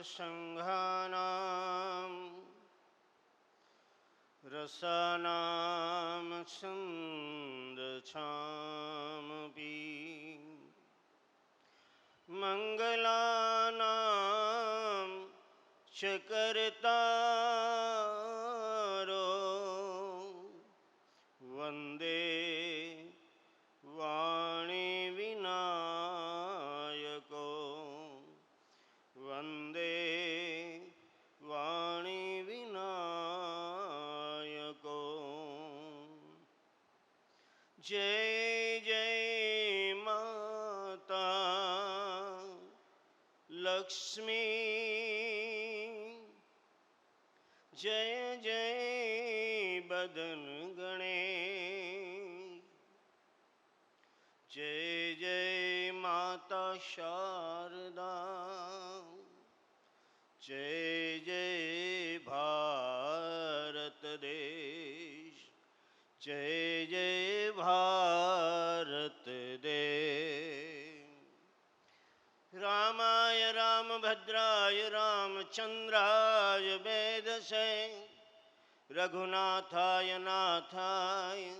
सङ्घानां रसानां छन्दछामपि मङ्गलानां च कर्तारो જય જય માતા લક્ષ્મી રામચંદ્રાય વેદસે રઘુનાથાય નાથાય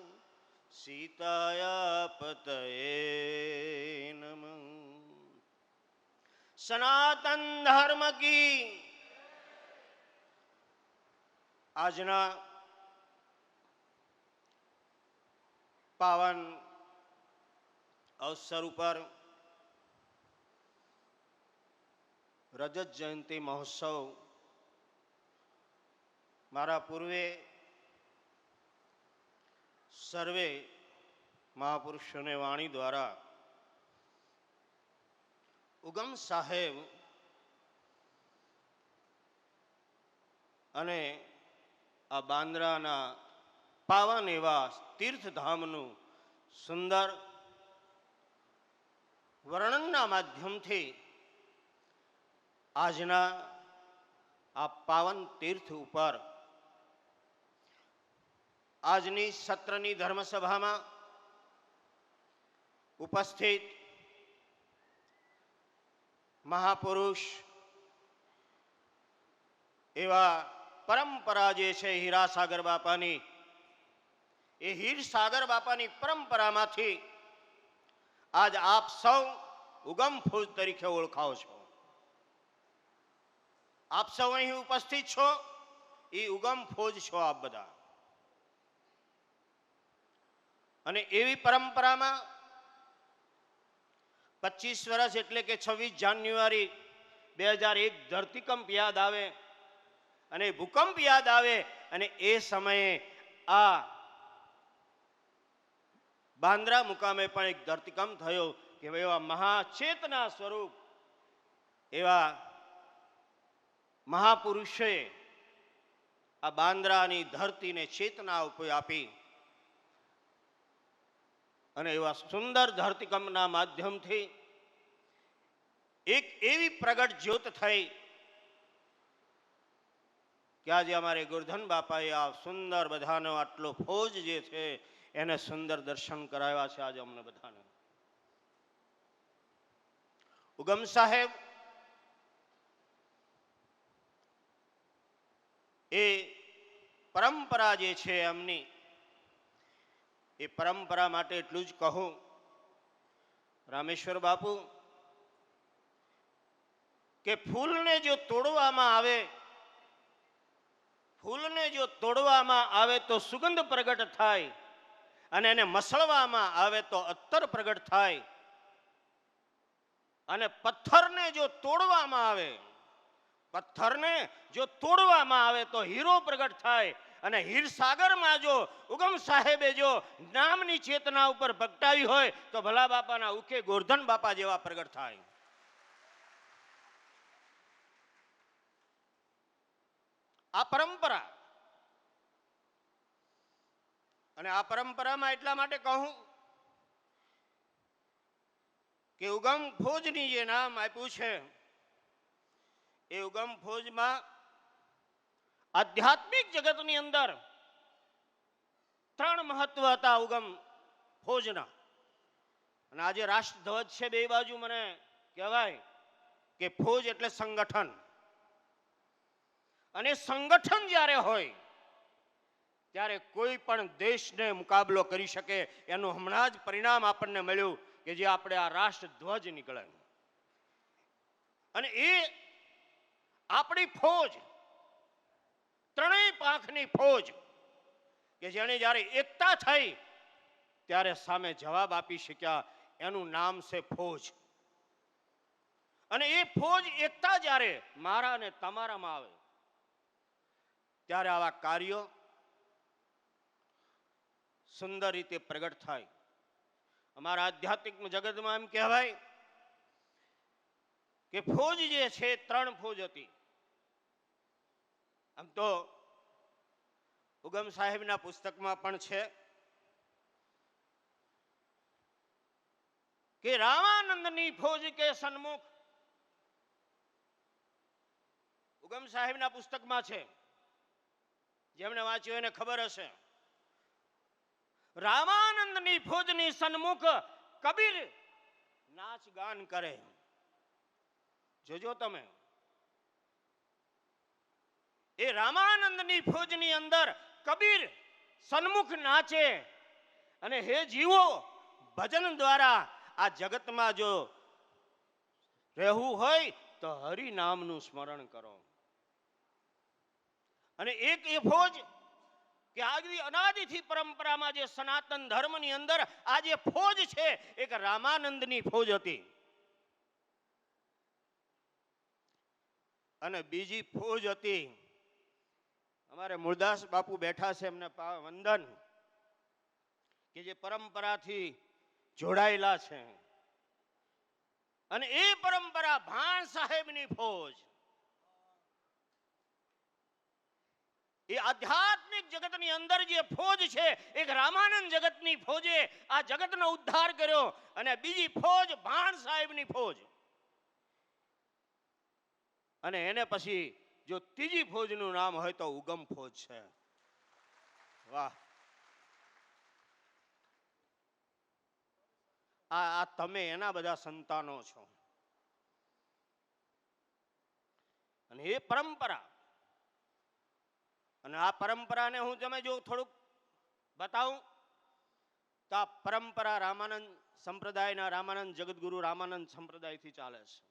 સીતાયા પતયે નમ. સનાતન ધર્મ કી આજના પાવન અવસર ઉપર રજત જયંતિ મહોત્સવ મારા પૂર્વે સર્વે મહાપુરુષોને વાણી દ્વારા ઉગમ સાહેબ અને આ બાંદ્રાના પાવન એવા તીર્થધામનું સુંદર વર્ણનના માધ્યમથી આજના આ પાવન તીર્થ ઉપર આજની સત્રની ધર્મસભામાં ઉપસ્થિત મહાપુરુષ એવા પરંપરા જે છે હીરાસાગર બાપાની, એ હીરસાગર બાપાની પરંપરામાંથી આજ આપ સૌ ઉગમ ફૂજ તરીકે ઓળખાવો છો. આપ સૌ અહીં ઉપસ્થિત છો. એ ઉગમ ફોજ છો આપ બધા. અને એવી પરંપરામાં પચીસ વર્ષ એટલે કે છવ્વીસ જાન્યુઆરી બે હજાર એક ધરતીકંપ યાદ આવે અને ભૂકંપ યાદ આવે અને એ સમયે આ બાંદ્રા મુકામે પણ એક ધરતીકંપ થયો કે એવા મહાચેતના સ્વરૂપ એવા મહાપુરુષોએ આ બાંદ્રાની ધરતીને ચેતના ઉપી આપી અને એવા સુંદર ધરતીકંપના માધ્યમથી એક એવી પ્રગટ જ્યોત થઈ કે આજે અમારે ગુરધન બાપાએ આ સુંદર બધાનો આટલો ફોજ જે છે એને સુંદર દર્શન કરાવ્યા છે આજે અમને બધાને. ઉગમ સાહેબ એ પરંપરા જે છે એમની, એ પરંપરા માટે એટલું જ કહું, રામેશ્વર બાપુ, કે ફૂલને જો તોડવામાં આવે, ફૂલને જો તોડવામાં આવે તો સુગંધ પ્રગટ થાય અને એને મસળવામાં આવે તો અત્તર પ્રગટ થાય. અને પથ્થરને જો તોડવામાં આવે પથ્થરને જો તોડવામાં આવે તો હીરો પ્રગટ થાય અને હીરસાગરમાં જો ઉગમ સાહેબે જો નામની ચેતના ઉપર પ્રગટાવી હોય તો ભલા બાપાના ઉકે ગોરધન બાપા જેવા પ્રગટ થાય. આ પરંપરા. અને આ પરંપરામાં એટલા માટે કહું કે ઉગમ ફોજની જે નામ આપ્યું છે એ ઉગમ ફોજમાં આધ્યાત્મિક જગતની અંદર ત્રણ મહત્વ હતા ઉગમ ભોજના. અને આજે રાષ્ટ્રધ્વજ છે બે બાજુ મને કહેવાય કે ફોજ એટલે સંગઠન. અને સંગઠન જ્યારે હોય, ત્યારે કોઈ પણ દેશને મુકાબલો કરી શકે એનું હમણાં જ પરિણામ આપણને મળ્યું કે જે આપણે આ રાષ્ટ્રધ્વજ નીકળે અને એ આપણી ફોજ, ત્રણેય પાંખની ફોજ કે જેને જ્યારે એકતા થઈ ત્યારે સામે જવાબ આપી શક્યા, એનું નામ છે ફોજ. અને એ ફોજ એકતા જ્યારે મારા અને તમારામાં આવે, ત્યારે આવા કાર્યો સુંદર રીતે પ્રગટ થાય. અમારા આધ્યાત્મિક જગતમાં એમ કહેવાય કે ફોજ જે છે, ત્રણ ફોજ હતી. આમ તો ઉગમ સાહેબના પુસ્તકમાં પણ છે કે રામાનંદની ફોજ કે સન્મુખ ઉગમ સાહેબના પુસ્તકમાં છે. જેમણે વાંચ્યું એને ખબર હશે. રામાનંદની ફોજની સન્મુખ કબીર નાચ ગાન કરે. જોજો તમે. એ રામાનંદની ફોજની અંદર કબીર સન્મુખ નાચે. અને હે જીવો, ભજન દ્વારા આ જગતમાં જો રહેવું હોય તો હરિ નામનું સ્મરણ કરો. અને એક એ ફોજ કે આજની અનાદિથી પરંપરામાં જે સનાતન ધર્મની અંદર આ જે ફોજ છે, એક રામાનંદની ફોજ હતી. અને બીજી ફોજ હતી અમારે મુરદાસ બાપુ બેઠા છે એમને વંદન કે જે પરંપરાથી જોડાયેલા છે. અને એ પરંપરા ભાણ સાહેબની ફોજ. એ આધ્યાત્મિક જગતની અંદર જે ફોજ છે, એક રામાનંદ જગતની ફોજે આ જગતનો ઉદ્ધાર કર્યો અને બીજી ફોજ ભાણ સાહેબની ફોજ. અને એને પછી જો ત્રીજી ફોજનું નામ હોય તો ઉગમ ફોજ છે. વાહ. આ આ તમે એના બધા સંતાનો છો. અને એ પરંપરા. અને આ પરંપરાને હું તમે જો થોડુંક બતાવું, તો આ પરંપરા રામાનંદ સંપ્રદાયના રામાનંદ જગદગુરુ રામાનંદ સંપ્રદાયથી ચાલે છે.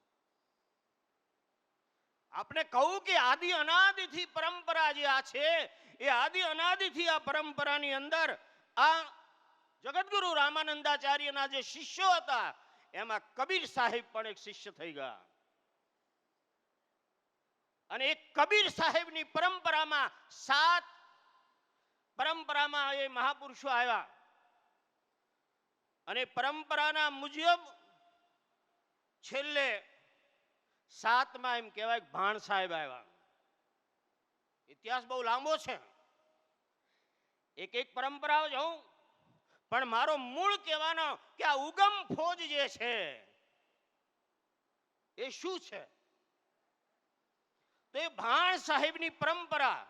આપણે કહું કે આદિ અનાદિથી પરંપરા જે આ છે, એ આદિ અનાદિથી આ પરંપરાની અંદર આ જગતગુરુ રામાનંદાચાર્યના જે શિષ્યો હતા, એમાં કબીર સાહેબ પણ એક શિષ્ય થઈ ગયા. અને એ કબીર સાહેબની પરંપરામાં સાત પરંપરામાં એ મહાપુરુષો આવ્યા. અને પરંપરાના મુજબ છેલ્લે સાતમાં એમ કહેવાય ભાણ સાહેબ આવ્યા. ઇતિહાસ બહુ લાંબો છે. એક એક પરંપરાઓ જોઉં પણ મારો મૂળ કહેવાનો કે આ ઉગમ ફોજ જે છે, એ શું છે? તો એ ભાણ સાહેબની પરંપરા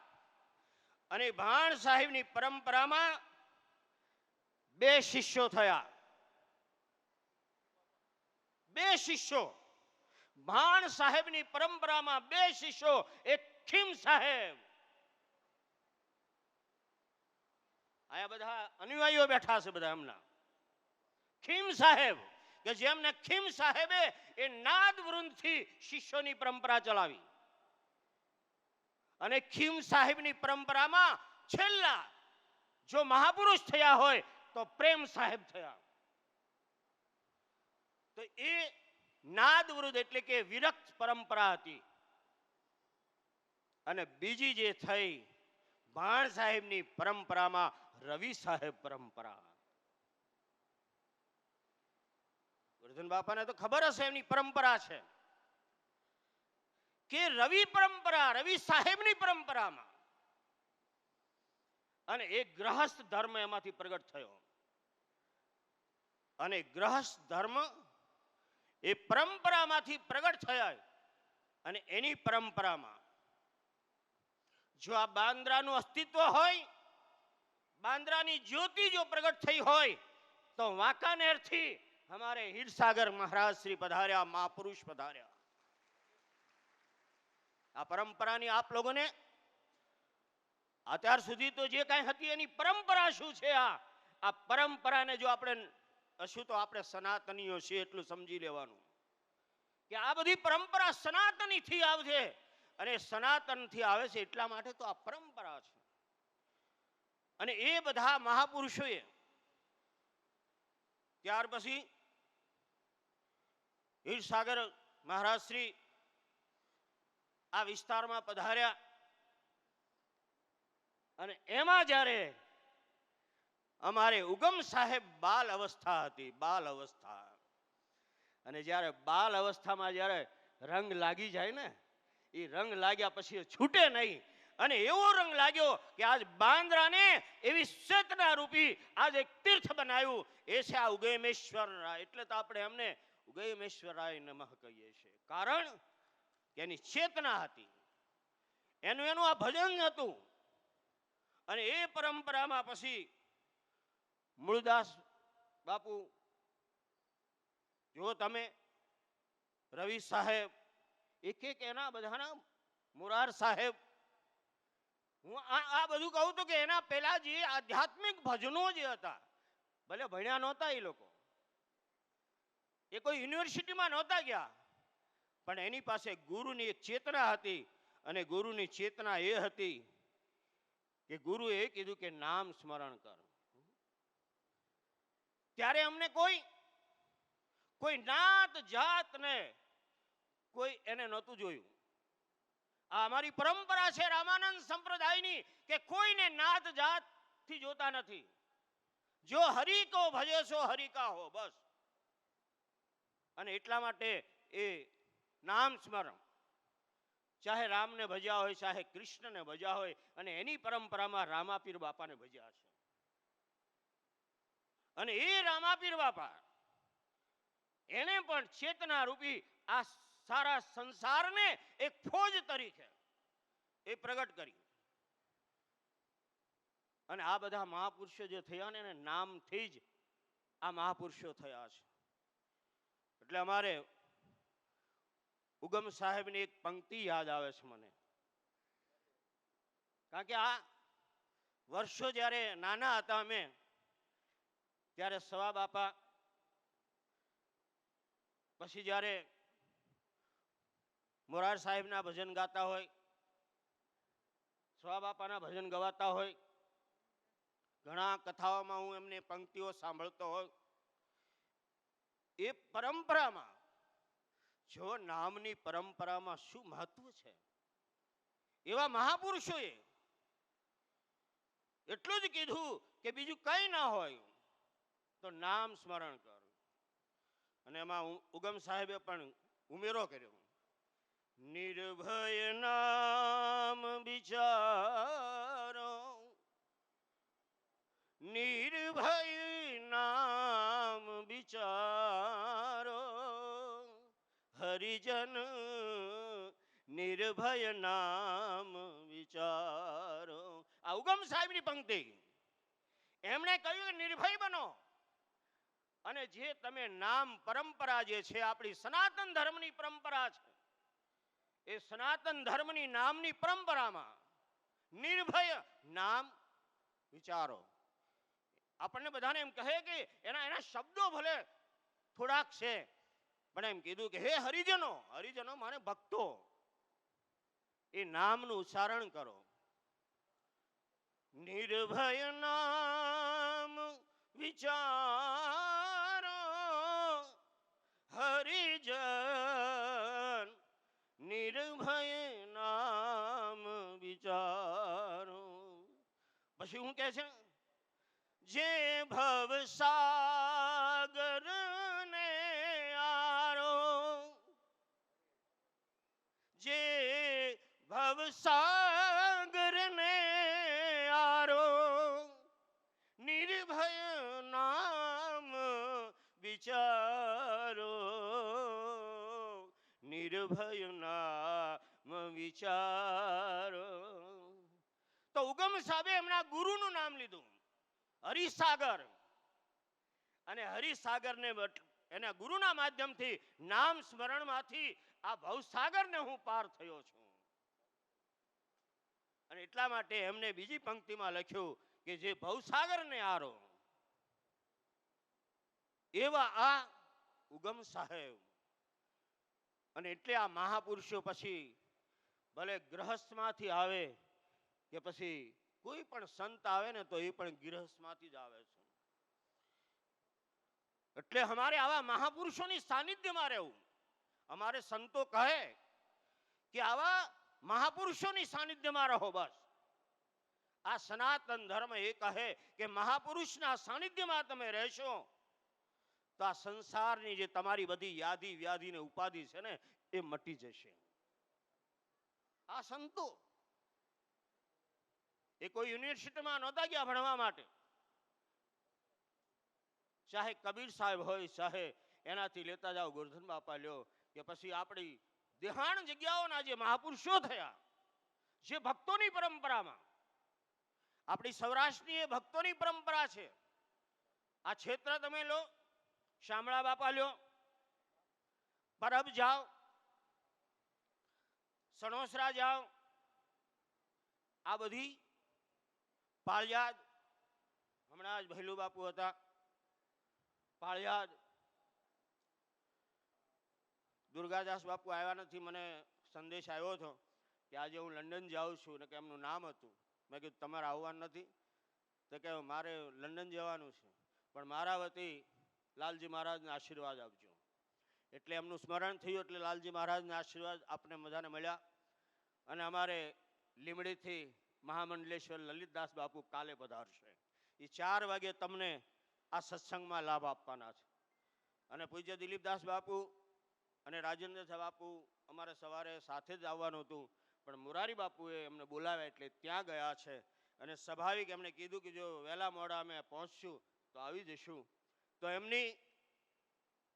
અને ભાણ સાહેબની પરંપરામાં બે શિષ્યો થયા. બે શિષ્યો. ભાણ સાહેબની પરંપરામાં બે શિષ્યો, એક ખીમ સાહેબ. આયા બધા અનુયાયીઓ બેઠા છે બધા એમના ખીમ સાહેબ, કે જેમને ખીમ સાહેબે એ નાદ વૃંદથી શિષ્યોની પરંપરા ચલાવી. અને ખીમ સાહેબની પરંપરામાં છેલ્લા જો મહાપુરુષ થયા હોય તો પ્રેમ સાહેબ થયા. તો એ નાદ એટલે કે વિરક્ત પરંપરા હતી. અને બીજી જે થઈ, ભાણ સાહેબની પરંપરામાં રવિ સાહેબ પરંપરા. વર્ધન બાપાને તો ખબર હશે એમની પરંપરા છે. કે રવિ પરંપરા, રવિ સાહેબની પરંપરામાં. અને એ ગ્રહસ્થ ધર્મ એમાંથી પ્રગટ થયો. અને ગ્રહસ્થ ધર્મ એ પરંપરામાંથી પ્રગટ થયા અને એની પરંપરામાં જો આ બાંદ્રાનું અસ્તિત્વ હોય, બાંદ્રાની જ્યોતિ જો પ્રગટ થઈ હોય, તો વાંકાનેરથી અમારે હીરસાગર મહારાજ શ્રી પધાર્યા, મહાપુરુષ પધાર્યા. આ પરંપરાની આપ લોકોને અત્યાર સુધી તો જે કાંઈ હતી એની પરંપરા શું છે આ? આ પરંપરાને જો આપણે હશું તો આપણે સનાતનીઓ છીએ એટલું સમજી લેવાનું. કે આ બધી પરંપરા સનાતનીથી આવશે અને સનાતનથી આવે છે એટલા માટે તો આ પરંપરા છે. અને એ બધા મહાપુરુષોએ ત્યાર પછી હીરસાગર મહારાજ આ વિસ્તારમાં પધાર્યા. અને એમાં જ્યારે અમારે ઉગમ સાહેબ બાલ અવસ્થા હતી, બાલ અવસ્થા. અને જ્યારે બાલ અવસ્થામાં જ્યારે રંગ લાગી જાય ને એ રંગ લાગ્યા પછી છૂટે નહીં. અને એવો રંગ લાગ્યો કે આજ બાંદ્રાને એવી ચેતના રૂપી આજ એક તીર્થ બનાવ્યું. એ છે આ ઉગમેશ્વર રાય એટલે તો આપણે એમને ઉગમેશ્વર રાય નમઃ કહીએ છીએ. કારણ કે એની ચેતના હતી. એનું એનું આ ભજન હતું. અને એ પરંપરામાં પછી મૂળદાસ બાપુ, જો તમે રવિ સાહેબ એક એક એના બધાના મુરાર સાહેબ, હું આ આ બધું કહું તો કે એના પહેલા જે આધ્યાત્મિક ભજનો જે હતા, ભલે ભણ્યા નહોતા એ લોકો, એ કોઈ યુનિવર્સિટીમાં નહોતા ગયા, પણ એની પાસે ગુરુની એક ચેતના હતી અને ગુરુની ચેતના એ હતી કે ગુરુએ કીધું કે નામ સ્મરણ કર. ત્યારે અમને કોઈ કોઈ નાત જાત ને કોઈ એને નહોતું જોયું. આ અમારી પરંપરા છે રામાનંદ સંપ્રદાયની કે કોઈને નાત જાતથી જોતા નથી. જો હરિ કો ભજે છો હરિકા હો, બસ. અને એટલા માટે એ નામ સ્મરણ. ચાહે રામને ભજ્યા હોય, ચાહે કૃષ્ણને ભજ્યા હોય, અને એની પરંપરામાં રામાપીર બાપાને ભજ્યા છે. અને એ રામાપીર બાપા એને પણ ચેતના રૂપી આ સારા સંસારને એક ફોજ તરીકે એ પ્રગટ કરી અને આ બધા મહાપુરુષો જે થયા ને એને નામથી જ આ મહાપુરુષો થયા છે. એટલે અમારે ઉગમ સાહેબની એક પંક્તિ યાદ આવે છે મને. કારણ કે આ વર્ષો જ્યારે નાના હતા અમે ત્યારે સવા બાપા પછી જ્યારે મોરાર સાહેબના ભજન ગાતા હોય સવા બાપાના ભજન ગવાતા હોય, ઘણા કથાઓમાં હું એમને પંક્તિઓ સાંભળતો હોય, એ પરંપરામાં, જો નામની પરંપરામાં શું મહત્વ છે? એવા મહાપુરુષોએ એટલું જ કીધું કે બીજું કંઈ ના હોય. તો નામ સ્મરણ કર. અને એમાં ઉગમ સાહેબે પણ ઉમેરો કર્યો. નિર્ભય નામ વિચારો નિર્ભય નામ વિચારો હરિજન, નિર્ભય નામ વિચારો આ ઉગમ સાહેબની પંક્તિ. એમણે કહ્યું કે નિર્ભય બનો. અને જે તમે નામ પરંપરા જે છે, આપણી સનાતન ધર્મની પરંપરા છે, એ સનાતન ધર્મની નામની પરંપરામાં નિર્ભય નામ વિચારો. આપણને બધાને એમ કહે કે એના એના શબ્દો ભલે થોડાક છે, પણ એમ કીધું કે, હે હરિજનો હરિજનો મારે ભક્તો, એ નામનું ઉચ્ચારણ કરો. નિર્ભય નામ વિચારો, હરિજન, નિર્ભય નામ વિચારો. પછી હું કે છે, જે ભવ સાગર ને આરો, જે ભવ સાગર ને વિચારો. નિર્ભય નામ વિચારો. તો ઉગમ સાહેબે એમના ગુરુનું નામ લીધું, હરિસાગર. અને હરિસાગરને એના ગુરુના માધ્યમથી નામ સ્મરણમાંથી આ ભવસાગરને હું પાર થયો છું. અને એટલા માટે એમને બીજી પંક્તિમાં લખ્યું કે જે ભવસાગરને આરો. એવા આ ઉગમ સાહેબ. અને એટલે આ મહાપુરુષો પછી ભલે ગ્રહસ્થમાંથી આવે કે પછી કોઈ પણ સંત આવે ને તો એ પણ ગૃહસ્થમાંથી જ આવે છે. એટલે અમારે આવા મહાપુરુષોની સાનિધ્યમાં રહેવું. અમારે સંતો કહે કે આવા મહાપુરુષોની સાનિધ્યમાં રહો બસ. આ સનાતન ધર્મ એ કહે કે મહાપુરુષના સાનિધ્યમાં તમે રહેશો. તો આ સંસારની જે તમારી બધી યાદી વ્યાધિ ને ઉપાધિ છે ને, એ મટી જશે. આ સંતો એ કોઈ યુનિવર્સિટીમાં નહોતા ગયા ભણવા માટે. ચાહે કબીર સાહેબ હોય, ચાહે એનાથી લેતા જાઓ, ગોરધન બાપા લ્યો, કે પછી આપણી દેહાણ જગ્યાઓના જે મહાપુરુષો થયા, જે ભક્તોની પરંપરામાં. આપણી સૌરાષ્ટ્રની એ ભક્તોની પરંપરા છે. આ ક્ષેત્ર તમે લો શામળા બાપા લ્યો. પરબ જાઓ. સણોસરા જાઓ. આ બધી પાળિયાદ, હમણાં જ ભૈલું બાપુ હતા. પાળિયાદ. દુર્ગાદાસ બાપુ આવ્યા નથી, મને સંદેશ આવ્યો હતો કે આજે હું લંડન જાઉં છું ને કે એમનું નામ હતું. મેં કીધું, તમારે આવવાનું નથી. તો કે મારે લંડન જવાનું છે. પણ મારા વતી લાલજી મહારાજને આશીર્વાદ આપજો. એટલે એમનું સ્મરણ થયું એટલે લાલજી મહારાજના આશીર્વાદ આપને બધાને મળ્યા. અને અમારે લીમડીથી મહામંડલેશ્વર લલિતદાસ બાપુ કાલે પધારશે. એ ચાર વાગે તમને આ સત્સંગમાં લાભ આપવાના છે. અને પૂજ્ય દિલીપદાસ બાપુ અને રાજેન્દ્ર બાપુ અમારે સવારે સાથે જ આવવાનું હતું. પણ મુરારી બાપુએ એમને બોલાવ્યા એટલે ત્યાં ગયા છે. અને સ્વાભાવિક એમણે કીધું કે જો વહેલા મોડા અમે પહોંચશું, તો આવી જશું. તો એમની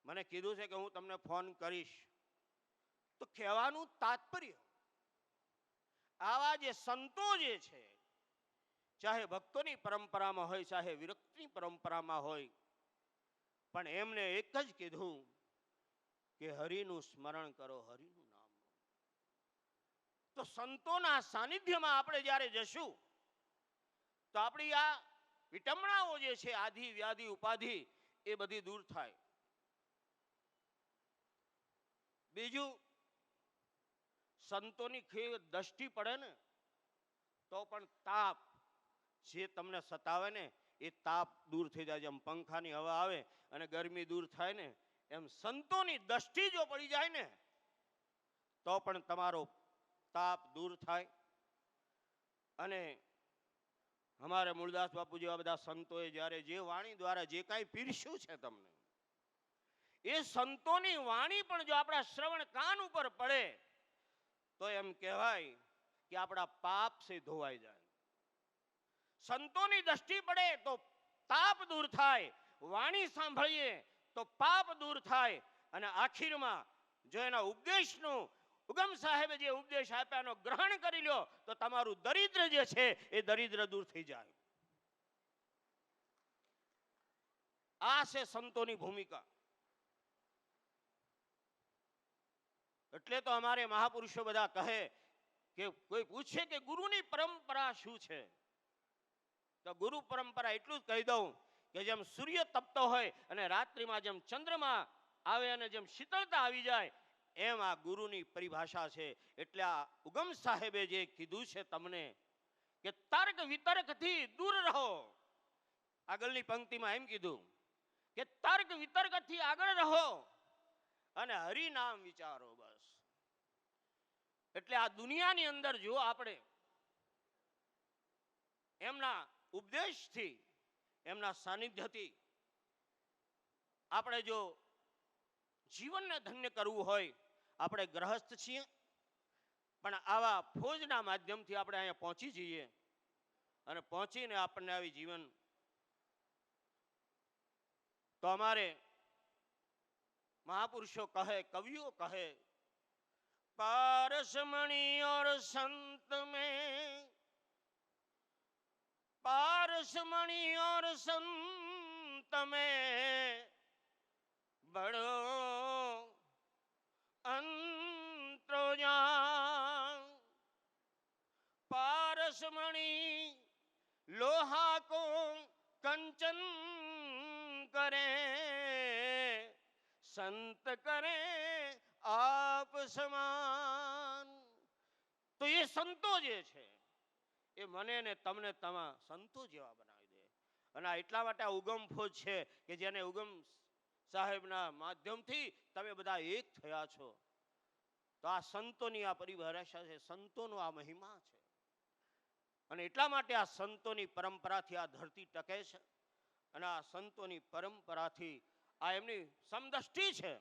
મને કીધું છે કે હું તમને ફોન કરીશ. તો કહેવાનું તાત્પર્ય, આવા જે સંતો જે છે, ચાહે ભક્તોની પરંપરામાં હોય, ચાહે વિરક્તિની પરંપરામાં હોય, પણ એમને એક જ કીધું કે હરિનું સ્મરણ કરો, હરિનું નામ તો સંતોના સાનિધ્યમાં આપણે જ્યારે જશું, તો આપણી આ વિટમણાઓ જે છે, આધિ, વ્યાધિ, ઉપાધિ એ બધી દૂર થાય. બીજું, સંતોની ખે દષ્ટિ પડે ને, તો પણ તાપ જે તમને સતાવે ને, એ તાપ દૂર થઈ જાય. જેમ પંખાની હવા આવે અને ગરમી દૂર થાય ને, એમ સંતોની દષ્ટિ જો પડી જાય ને, તો પણ તમારો તાપ દૂર થાય. અને અમારે મૂળદાસ બાપુ જેવા બધા સંતોએ જ્યારે જે વાણી દ્વારા જે કાંઈ પીરસ્યું છે તમને, એ સંતોની વાણી પણ જો આપણા શ્રવણ કાન ઉપર પડે, તો એમ કહેવાય કે આપણા પાપ સે ધોવાઈ જાય. સંતોની દ્રષ્ટિ પડે તો તાપ દૂર થાય, વાણી સાંભળીએ તો પાપ દૂર થાય, અને આખીરમાં જો એના ઉપદેશનું ઉગમ સાહેબે જે ઉપદેશ આપ્યાનો ગ્રહણ કરી લ્યો, તો તમારું દરિદ્ર જે છે એ દરિદ્ર દૂર થઈ જાય. આ છે સંતોની ભૂમિકા. એટલે તો અમારે મહાપુરુષો બધા કહે કે કોઈ પૂછે કે ગુરુની પરંપરા શું છે? તો ગુરુ પરંપરા એટલું જ કહી દઉં કે જેમ સૂર્ય તપતો હોય અને રાત્રિમાં જેમ ચંદ્રમા આવે અને જેમ શીતળતા આવી જાય એમ આ ગુરુની પરિભાષા છે. એટલે આ ઉગમ સાહેબે જે કીધું છે તમને કે તર્ક વિતર્કથી દૂર રહો. આગળની પંક્તિમાં એમ કીધું કે તર્ક વિતર્કથી આગળ રહો અને હરિનામ વિચારો બસ. એટલે આ દુનિયાની અંદર જો આપણે એમના ઉપદેશથી, એમના સાનિધ્યથી આપણે જો જીવનને ધન્ય કરવું હોય આપણે ગ્રહસ્થ છીએ, પણ આવા ફોજના માધ્યમથી આપણે અહીંયા પહોંચી જઈએ અને પહોંચીને આપણને આવી જીવન. તો અમારે મહાપુરુષો કહે, કવિઓ કહે, પારસમણી ઓર સંત મે, પારસમણી ઓર સંત મે બડો અંત્રોયા પારસમણી લોહા કો કંચન કરે. સંત કરે આપ સમાન. તો એ સંતો જે છે, એ મને ને તમને તમા સંતો જેવા બનાવી દે. અને એટલા માટે આ ઉગમ ફોજ છે કે જેને ઉગમ સાહેબના માધ્યમથી તમે બધા એક થયા છો. તો આ સંતોની આ પરિભાષા છે, સંતોનો આ મહિમા છે. અને એટલા માટે આ સંતોની પરંપરાથી આ ધરતી ટકે છે અને આ સંતોની પરંપરાથી આ એમની સમદષ્ટિ છે.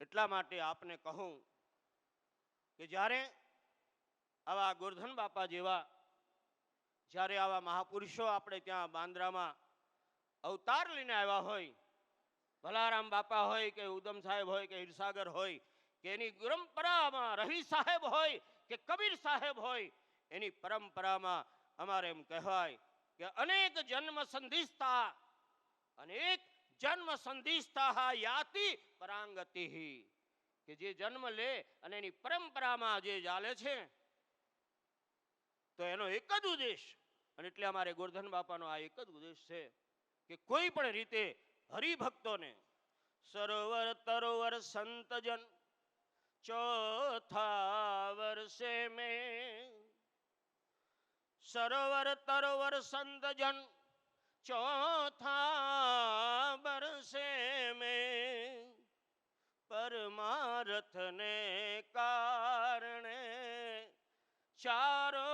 એટલા માટે આપને કહું કે જ્યારે આવા ગોરધન બાપા જેવા, જ્યારે આવા મહાપુરુષો આપણે ત્યાં બાંદ્રામાં અવતાર લઈને આવ્યા હોય ભલારામ બાપા હોય કે ઉદમ સાહેબ હોય કે હિરસાગર હોય, કે એની પરંપરામાં રવિ સાહેબ હોય કે કબીર સાહેબ હોય, એની પરંપરામાં અમારે એમ કહેવાય કે અનેક જન્મ સંધિસ્તા અનેક જન્મ સંધિસ્તા યાતિ પરાંગતિ કે જે જન્મ લે અને એની પરંપરામાં જે ચાલે છે, તો એનો એક જ ઉદ્દેશ, અને એટલે અમારે ગોરધન બાપાનો આ એક જ ઉદ્દેશ છે, કે કોઈ પણ રીતે હરિભક્તોને સરોવર તરોવર સંતજન ચોથા વર્ષે મેં સરોવર તરોવર સંતજન ચોથા વર્ષે મેં પરમારથને કારણે ચારો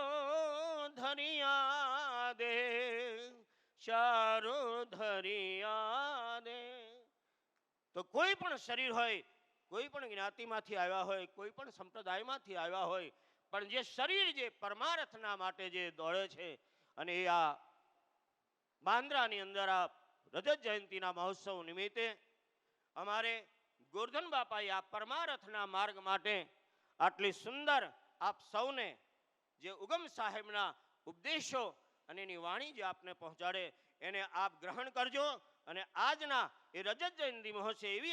ધરિયા દે, ચારો ધરી કોઈ પણ શરીર હોય, કોઈ પણ જ્ઞાતિમાંથી આવ્યા હોય, કોઈ પણ સંપ્રદાયમાંથી આવ્યા હોય, પણ જે શરીર જે પરમાર્થના માટે જે દોડે છે અને એ આ બાંદ્રાની અંદર આ રજત જયંતિના મહોત્સવ નિમિત્તે અમારે ગોરધન બાપાએ આ પરમારથના માર્ગ માટે આટલી સુંદર આપ સૌને જે ઉગમ સાહેબના ઉપદેશો અને એની વાણી જે આપને પહોંચાડે, એને આપ ગ્રહણ કરજો અને આજના એ રજત જયંતિ મહોત્સવ એવી આ